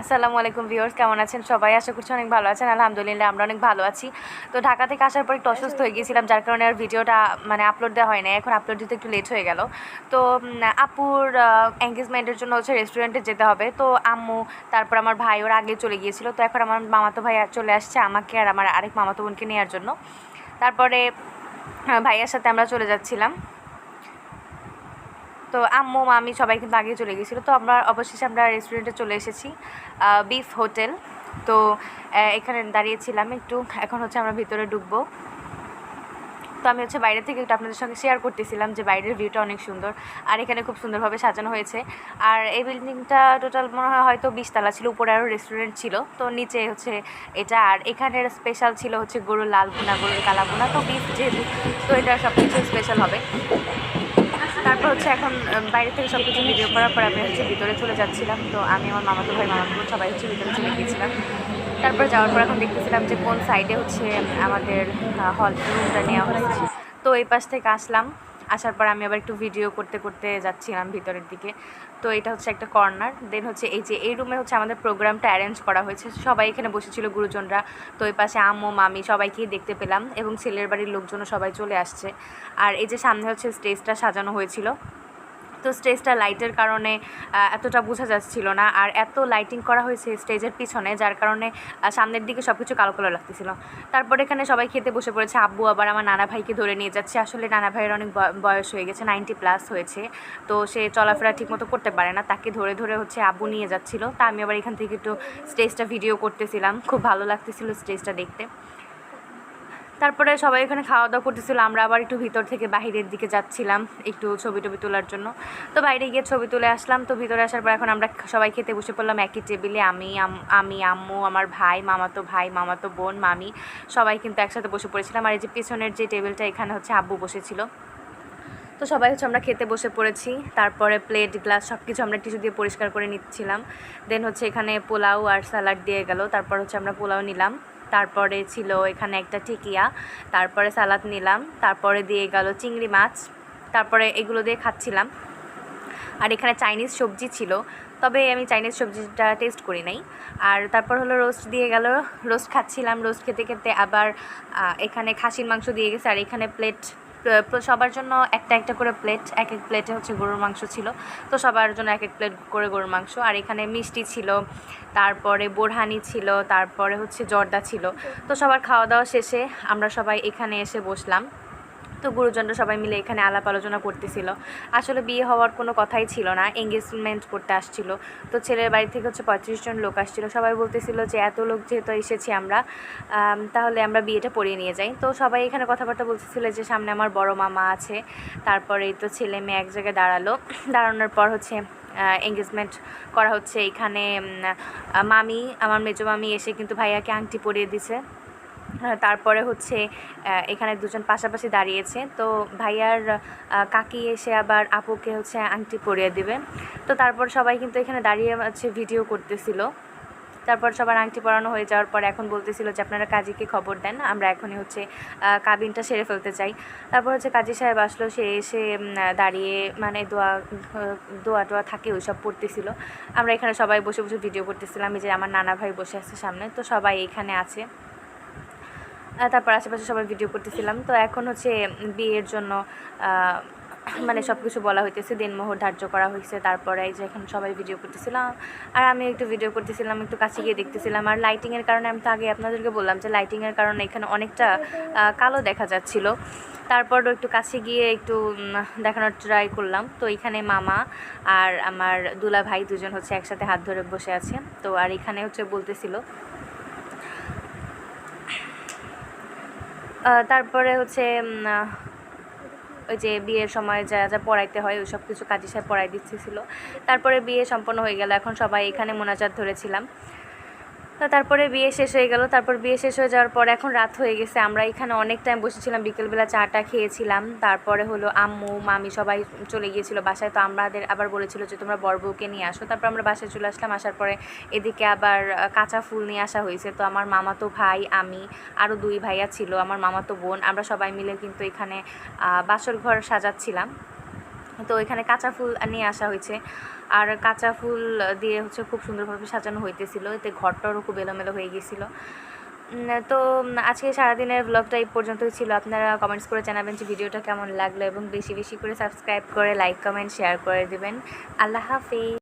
আসসালামু আলাইকুম ভিউয়ার্স কেমন আছেন সবাই? আশা করছি অনেক ভালো আছেন। আলহামদুলিল্লাহ আমরা অনেক ভালো আছি। তো ঢাকা থেকে আসার পর একটু অসুস্থ হয়ে গিয়েছিলাম যার কারণে আর ভিডিওটা মানে আপলোড দেওয়া হয় না এখন আপলোড দিতে একটু লেট হয়ে গেল। তো আপুর এঙ্গেজমেন্টের জন্য হচ্ছে রেস্টুরেন্টে যেতে হবে। তো আম্মু তারপর আমার ভাই ওর আগে চলে গিয়েছিল। তো এখন আমার মামাতো ভাই চলে আসছে আমাকে আর আমার আরেক মামাতো বোনকে নেওয়ার জন্য। তারপরে ভাইয়ার সাথে আমরা চলে যাচ্ছিলাম। তো আম্মু, মামি সবাই কিন্তু আগে চলে গেছিল। তো আমরা অবশেষে আমরা রেস্টুরেন্টে চলে এসেছি বিফ হোটেল তো এখানে দাঁড়িয়েছিলাম একটু। এখন হচ্ছে আমরা ভিতরে ঢুকবো। তো আমি হচ্ছে বাইরে থেকে একটু আপনাদের সঙ্গে শেয়ার করতেছিলাম যে বাইরের ভিউটা অনেক সুন্দর আর এখানে খুব সুন্দরভাবে সাজানো হয়েছে। আর এই বিল্ডিংটা টোটাল মনে হয় হয়তো বিশতলা ছিল, উপরে আরও রেস্টুরেন্ট ছিল। তো নিচে হচ্ছে এটা আর এখানের স্পেশাল ছিল হচ্ছে গরুর লাল ভুনা, গরুর কালা ভুনা তো বিফ যেহেতু, তো এটা সব কিছু স্পেশাল হবে। তারপর হচ্ছে এখন বাইরে থেকে সব কিছু ভিডিও করার পর আমি হচ্ছে ভিতরে চলে যাচ্ছিলাম। তো আমি আমার মামাতো ভাই, মামাতো সবাই হচ্ছে ভিতরে চলে গিয়েছিলাম। তারপর যাওয়ার পর এখন দেখতেছিলাম যে কোন সাইডে হচ্ছে আমাদের হল রুমটা নেওয়া হয়েছে। তো এই পাশ থেকে আসলাম। আসার পর আমি আবার একটু ভিডিও করতে করতে যাচ্ছিলাম ভিতরের দিকে। তো এটা হচ্ছে একটা কর্নার দেন হচ্ছে এই যে, এই রুমে হচ্ছে আমাদের প্রোগ্রামটা অ্যারেঞ্জ করা হয়েছে। সবাই এখানে বসেছিল, গুরুজনরা। তো এই পাশে আম্মু, মামি সবাইকেই দেখতে পেলাম এবং ছেলের বাড়ির লোকজনও সবাই চলে আসছে। আর এই যে সামনে হচ্ছে স্টেজটা সাজানো হয়েছিল। তো স্টেজটা লাইটের কারণে এতটা বোঝা যাচ্ছিল না। আর এত লাইটিং করা হয়েছে স্টেজের পিছনে, যার কারণে সামনের দিকে সব কিছু কালো কালো লাগতেছিল। তারপর এখানে সবাই খেতে বসে পড়েছে। আব্বু আবার আমার নানা ভাইকে ধরে নিয়ে যাচ্ছে। আসলে নানা ভাইয়ের অনেক বয়- বয়স হয়ে গেছে নাইনটি প্লাস হয়েছে। তো সে চলাফেরা ঠিকমতো করতে পারে না। তাকে ধরে ধরে হচ্ছে আব্বু নিয়ে যাচ্ছিল। তা আমি আবার এখান থেকে একটু স্টেজটা ভিডিও করতেছিলাম। খুব ভালো লাগতেছিল স্টেজটা দেখতে। তারপরে সবাই এখানে খাওয়া দাওয়া করতেছিল, আমরা আবার একটু ভিতর থেকে বাহিরের দিকে যাচ্ছিলাম, একটু ছবি টবি তোলার জন্য। তো বাইরে গিয়ে ছবি তুলে আসলাম, তো ভিতরে আসার পর এখন আমরা সবাই খেতে বসে পড়লাম একই টেবিলে আমি আমি আম্মু, আমার ভাই, মামাতো ভাই, মামাতো বোন, মামি, সবাই কিন্তু একসাথে বসে পড়েছিলাম। আর এই যে পিছনের যে টেবিলটা এখানে হচ্ছে আব্বু বসেছিল। তো সবাই হচ্ছে আমরা খেতে বসে পড়েছি, তারপরে প্লেট গ্লাস সব কিছু আমরা টিস্যু দিয়ে পরিষ্কার করে নিচ্ছিলাম। দেন হচ্ছে এখানে পোলাও আর স্যালাড দিয়ে গেল, তারপর হচ্ছে আমরা পোলাও নিলাম। তারপরে ছিল এখানে একটা টিকিয়া, তারপরে সালাদ নিলাম, তারপরে দিয়ে গেল চিংড়ি মাছ, তারপরে এগুলো দিয়ে খাচ্ছিলাম। আর এখানে চাইনিজ সবজি ছিল, তবে আমি চাইনিজ সবজিটা টেস্ট করি নাই। আর তারপর হলো রোস্ট দিয়ে গেল রোস্ট খাচ্ছিলাম রোস্ট খেতে খেতে আবার এখানে খাসির মাংস দিয়ে গেছে, আর এখানে প্লেট সবার জন্য একটা একটা করে প্লেট এক এক প্লেটে হচ্ছে গরুর মাংস ছিল। তো সবার জন্য এক এক প্লেট করে গরুর মাংস। আর এখানে মিষ্টি ছিল, তারপরে বোরহানি ছিল, তারপরে হচ্ছে জর্দা ছিল। তো সবার খাওয়া দাওয়া শেষে আমরা সবাই এখানে এসে বসলাম। তো গুরুজনরা সবাই মিলে এখানে আলাপ আলোচনা করতেছিল। আসলে বিয়ে হওয়ার কোনো কথাই ছিল না এঙ্গেজমেন্ট করতে আসছিল। তো ছেলের বাড়ি থেকে হচ্ছে পঁয়ত্রিশ জন লোক আসছিল। সবাই বলতেছিল যে, এত লোক যেহেতু এসেছি আমরা তাহলে আমরা বিয়েটা পড়িয়ে নিয়ে যাই। তো সবাই এখানে কথাবার্তা বলতেছিল যে, সামনে আমার বড় মামা আছে। তারপরে তো ছেলে মেয়ে এক জায়গায় দাঁড়াল। দাঁড়ানোর পর হচ্ছে এঙ্গেজমেন্ট করা হচ্ছে। এখানে মামি, আমার মেজো মামি এসে কিন্তু ভাইয়াকে আংটি পরিয়ে দিছে। তারপরে হচ্ছে এখানে দুজন পাশাপাশি দাঁড়িয়েছে। তো ভাইয়ার কাকি এসে আবার আপুকে হচ্ছে আংটি পরিয়ে দিবে। তো তারপর সবাই কিন্তু এখানে দাঁড়িয়ে হচ্ছে ভিডিও করতেছিল। তারপর সবার আংটি পরানো হয়ে যাওয়ার পর এখন বলতেছিল যে, আপনারা কাজীকে খবর দেন, আমরা এখনই হচ্ছে কাবিনটা সেরে ফেলতে চাই। তারপর হচ্ছে কাজী সাহেব আসলো, সে এসে দাঁড়িয়ে মানে দোয়া দোয়া টোয়া থাকে, ওইসব পড়তেছিল। আমরা এখানে সবাই বসে বসে ভিডিও করতেছিলাম, এই যে আমার নানা ভাই বসে আছে সামনে। তো সবাই এখানে আছে। তারপর আশেপাশে সবাই ভিডিও করতেছিলাম। তো এখন হচ্ছে বিয়ের জন্য মানে সব কিছু বলা হইতেছে, দিনমোহর ধার্য করা হয়েছে তারপরে এই যে এখন সবাই ভিডিও করতেছিলাম। আর আমি একটু ভিডিও করতেছিলাম, একটু কাছে গিয়ে দেখতেছিলাম। আর লাইটিংয়ের কারণে আমি তো আগে আপনাদেরকে বললাম যে লাইটিংয়ের কারণে এখানে অনেকটা কালো দেখা যাচ্ছিল। তারপরও একটু কাছে গিয়ে একটু দেখানোর ট্রাই করলাম। তো এখানে মামা আর আমার দুলা ভাই দুজন হচ্ছে একসাথে হাত ধরে বসে আছে। তো আর এখানে হচ্ছে বলতেছিল তারপরে হচ্ছে ওই যে বিয়ের সময় যা যা পড়াইতে হয়, ওই সব কিছু কাজী সাহেব পড়াই দিচ্ছিল। তারপরে বিয়ে সম্পন্ন হয়ে গেল, এখন সবাই এখানে মোনাজাত ধরেছিলাম। তো তারপরে বিয়ে শেষ হয়ে গেল। তারপর বিয়ে শেষ হয়ে যাওয়ার পর এখন রাত হয়ে গেছে। আমরা এখানে অনেক টাইম বসেছিলাম। বিকেলবেলা চাটা খেয়েছিলাম। তারপরে হলো আম্মু, মামি সবাই চলে গিয়েছিল বাসায়। তো আমাদের আবার বলেছিল যে, তোমরা বর বউকে নিয়ে আসো। তারপর আমরা বাসায় চলে আসলাম। আসার পরে এদিকে আবার কাঁচা ফুল নিয়ে আসা হয়েছে। তো আমার মামাতো ভাই, আমি আরও দুই ভাইয়া ছিল। আমার মামাতো বোন। আমরা সবাই মিলে কিন্তু এখানে বাসর ঘর সাজাচ্ছিলাম। তো এখানে কাঁচা ফুল নিয়ে আসা হয়েছে। আর কাঁচা ফুল দিয়ে হচ্ছে খুব সুন্দরভাবে সাজানো হইতেছিল, এতে ঘরটারও খুব এলোমেলো হয়ে গিয়েছিল তো আজকে সারাদিনের ব্লগটা এই পর্যন্তই ছিল। আপনারা কমেন্টস করে জানাবেন যে ভিডিওটা কেমন লাগল এবং বেশি বেশি করে সাবস্ক্রাইব করে লাইক কমেন্ট শেয়ার করে দেবেন। আল্লাহ হাফিজ।